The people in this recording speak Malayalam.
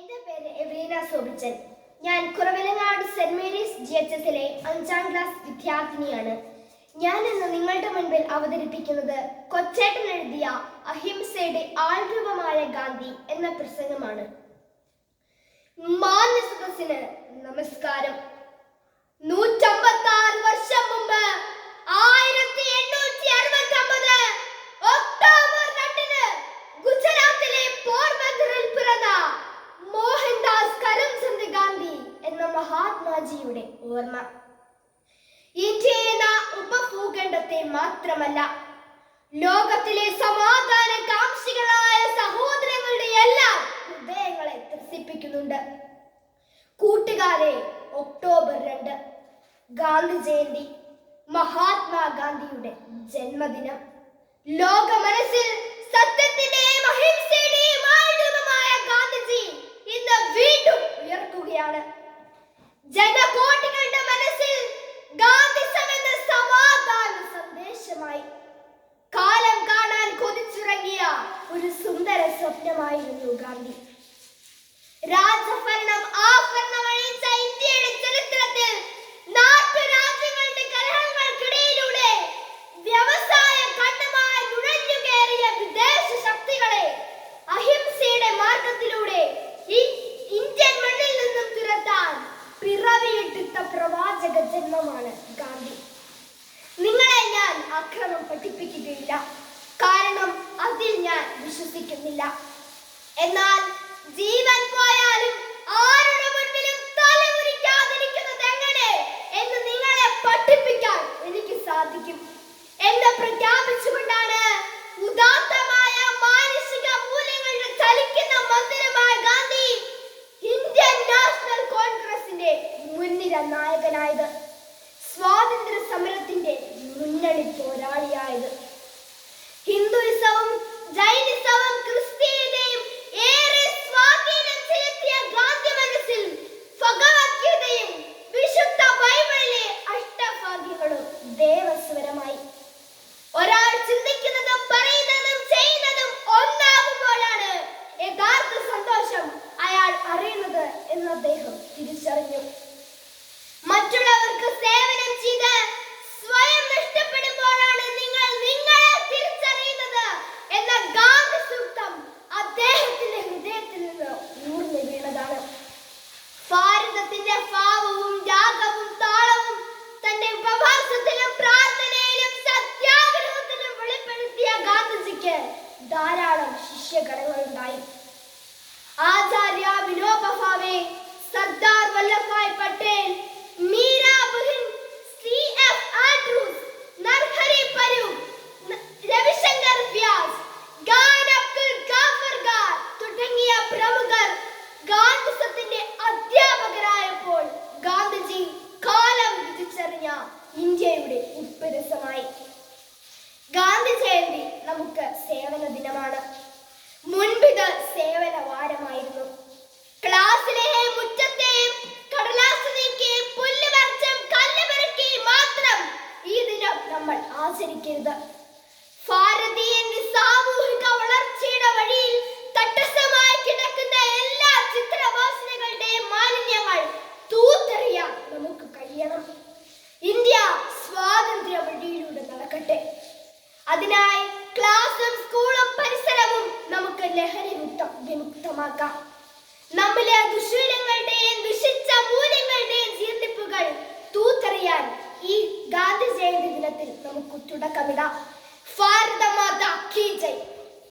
എന്റെ പേര് എവലീന സോബിച്ചൻ. ഞാൻ Kuravilangad saint Mary's G H എസിലെ അഞ്ചാം ക്ലാസ് വിദ്യാർത്ഥിനിയാണ്. ഞാൻ ഇന്ന് നിങ്ങളുടെ മുൻപിൽ അവതരിപ്പിക്കുന്നത് കൊച്ചേട്ടൻ എഴുതിയ അഹിംസയുടെ ആൾരൂപമായ ഗാന്ധി എന്ന പ്രസംഗമാണ്. മാന്യ നമസ്കാരം. നൂറ്റമ്പത്തി ആറ് വർഷം മുമ്പ് ആയിരത്തി മഹാത്മാജിയുടെ ഓർമ്മ. ഇന്ത്യ ഉപഭൂഖണ്ഡത്തെ മാത്രമല്ല ലോകത്തിലെ സമാധാന കാംക്ഷികളായ സഹോദരങ്ങളുടെ എല്ലാം ഹൃദയങ്ങളെ ത്രസിപ്പിക്കുന്നുണ്ട്. കൂട്ടുകാരെ ഒക്ടോബർ രണ്ട് ഗാന്ധി ജയന്തി മഹാത്മാഗാന്ധിയുടെ ജന്മദിനം. ലോക മനസ്സിൽ സത്യത്തിന്റെയും അഹിംസയുടെയും ഗാന്ധിജി ഇന്ന് വീണ്ടും ഉയർക്കുകയാണ് ജനകോടികളുടെ മനസ്സിൽ ഗാന്ധിസം എന്ന സമാധാന സന്ദേശമായി കാലം കാണാൻ കൊതിച്ചുറങ്ങിയ ഒരു സുന്ദര സ്വപ്നമായിരുന്നു ഗാന്ധി. രാജഭരണം ആഭരണം അണിയിച്ച ഇന്ത്യയുടെ ചരിത്രത്തിൽ നാട്ടുരാജ്യങ്ങളുടെ വ്യവസായ വിദേശ ശക്തികളെ അഹിംസയുടെ ഇന്ത്യൻ മണ്ണിൽ നിന്നും തുരത്താൻ പിറവിയിട്ടിട്ട പ്രവാചക ജന്മമാണ് ഗാന്ധി. ഞാൻ അക്രമം പഠിപ്പിക്കുകയില്ല. കാരണം അതിൽ ഞാൻ വിശ്വസിക്കുന്നില്ല. എന്നാൽ ജീവൻ പോയാലും ആരുടെ മുൻപിലും തലകുനിക്കാതിരിക്കുന്നത് എങ്ങനെ എന്ന് നിങ്ങളെ പഠിപ്പിക്കാൻ എനിക്ക് സാധിക്കും. എന്ന് പ്രഖ്യാപിച്ചുകൊണ്ടാണ് ഉദാത്തമായ മാനസിക മൂല്യങ്ങളുടെ ചലിക്കുന്ന മന്ദിരമായ ഗാന്ധി ഇന്ത്യൻ നാഷണൽ കോൺഗ്രസിന്റെ മുൻനിര നായകനായത്. സ്വാതന്ത്ര്യ മുന്നണി പോരാളിയായത് ഹിന്ദുയിസവും ജൈനിസവും ക്രിസ്തീയതയും ഏറെ സ്വാധീനം ചെലുത്തിയ ഗാന്ധി മനസ്സിൽ ഭഗവത്ഗീതയും വിശുദ്ധ ബൈബിളിലെ അഷ്ടഭാഗ്യങ്ങളും ദേവസ്വരമായി. ഒരാൾ ചിന്തിക്കുന്നതും പറയുന്നതും ചെയ്യുന്നതും ഒന്നാകുമ്പോഴാണ് യഥാർത്ഥ സന്തോഷം അയാൾ അറിയുന്നത് എന്ന് അദ്ദേഹം തിരിച്ചറിഞ്ഞു. ധാരാളം ശിഷ്യഗണങ്ങളുണ്ടായി. ആചാര്യ വിനോബ നമുക്ക് സേവന ദിനമാണ്. മുൻപിത് സേവന വാരമായിരുന്നു. ക്ലാസ്സിലെ മുറ്റത്തെയും കടലാസ് നീക്കി പുല്ല് പറിച്ചും കല്ല് മാത്രം ഈ ദിനം നമ്മൾ ആചരിക്കരുത്. തട്ടസ്ഥമായി എല്ലാ നമുക്ക് കഴിയണം. ഇന്ത്യ നടക്കട്ടെ. അതിനായി ക്ലാസും സ്കൂളും പരിസരവും നമുക്ക് ലഹരി മുക്തം വിമുക്തമാക്കാം. നമ്മിലെ ദുശീലങ്ങളുടെയും ദുഷിച്ച മൂല്യങ്ങളുടെയും ജീർണിപ്പുകൾ തൂത്തെറിയാൻ ഈ ഗാന്ധി ജയന്തി ദിനത്തിൽ നമുക്ക് തുടക്കമിടാം. ഭാരത മാതാ കി ജയ്.